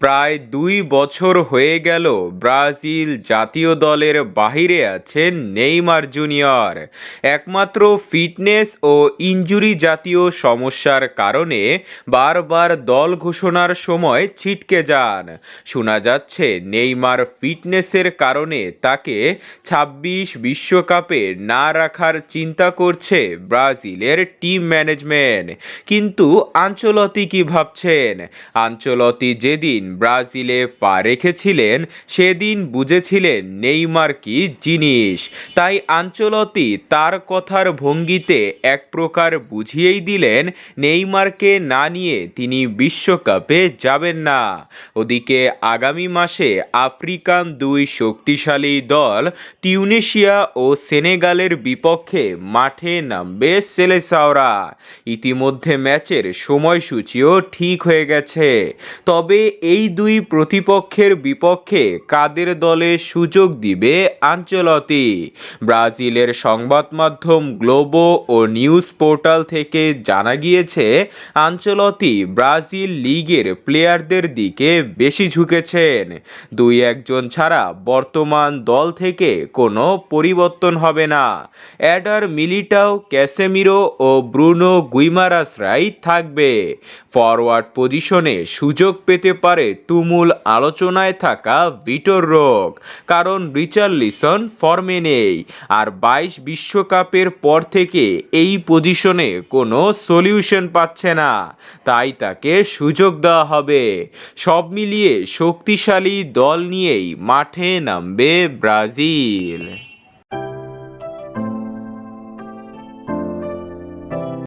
প্রায় দুই বছর হয়ে গেল ব্রাজিল জাতীয় দলের বাহিরে আছেন নেইমার জুনিয়র। একমাত্র ফিটনেস ও ইনজুরি জাতীয় সমস্যার কারণে বারবার দল ঘোষণার সময় ছিটকে যান। শোনা যাচ্ছে, নেইমার ফিটনেসের কারণে তাকে ছাব্বিশ বিশ্বকাপে না রাখার চিন্তা করছে ব্রাজিলের টিম ম্যানেজমেন্ট। কিন্তু আঞ্চলতি কি ভাবছেন? আঞ্চলতি যেদিন ব্রাজিলে পা রেখেছিলেন, সেদিন বুঝেছিলেন নেইমার কি জিনিস। তাই আঞ্চলতি তার কথার ভঙ্গিতে এক প্রকার বুঝিয়েই দিলেন, নেইমারকে না নিয়ে তিনি বিশ্বকাপে যাবেন না। ওদিকে আগামী মাসে আফ্রিকান দুই শক্তিশালী দল টিউনেশিয়া ও সেনেগালের বিপক্ষে মাঠে নামবে সেলেসাওরা। ইতিমধ্যে ম্যাচের সময়সূচিও ঠিক হয়ে গেছে। তবে এই দুই প্রতিপক্ষের বিপক্ষে কাদের দলে সুযোগ দিবে আঞ্চলতি? ব্রাজিলের সংবাদ মাধ্যম গ্লোবো ও নিউজ পোর্টাল থেকে জানা গিয়েছে, আঞ্চলতি ব্রাজিল লিগের প্লেয়ারদের দিকে বেশি ঝুঁকেছেন। দুই একজন ছাড়া বর্তমান দল থেকে কোনো পরিবর্তন হবে না। অ্যাডার মিলিটাও ক্যাসেমিরো ও ব্রুনো গুইমারাসরাই থাকবে। ফরওয়ার্ড পজিশনে সুযোগ পেতে পারে তুমুল আলোচনায় থাকা ভিটোর রোগ, কারণ রিচার্লিসন ফর্মে নেই। আর বাইশ বিশ্বকাপের পর থেকে এই পজিশনে কোনো সলিউশন পাচ্ছে না। তাই তাকে সুযোগ দেওয়া হবে। সব মিলিয়ে শক্তিশালী দল নিয়েই মাঠে নামবে ব্রাজিল।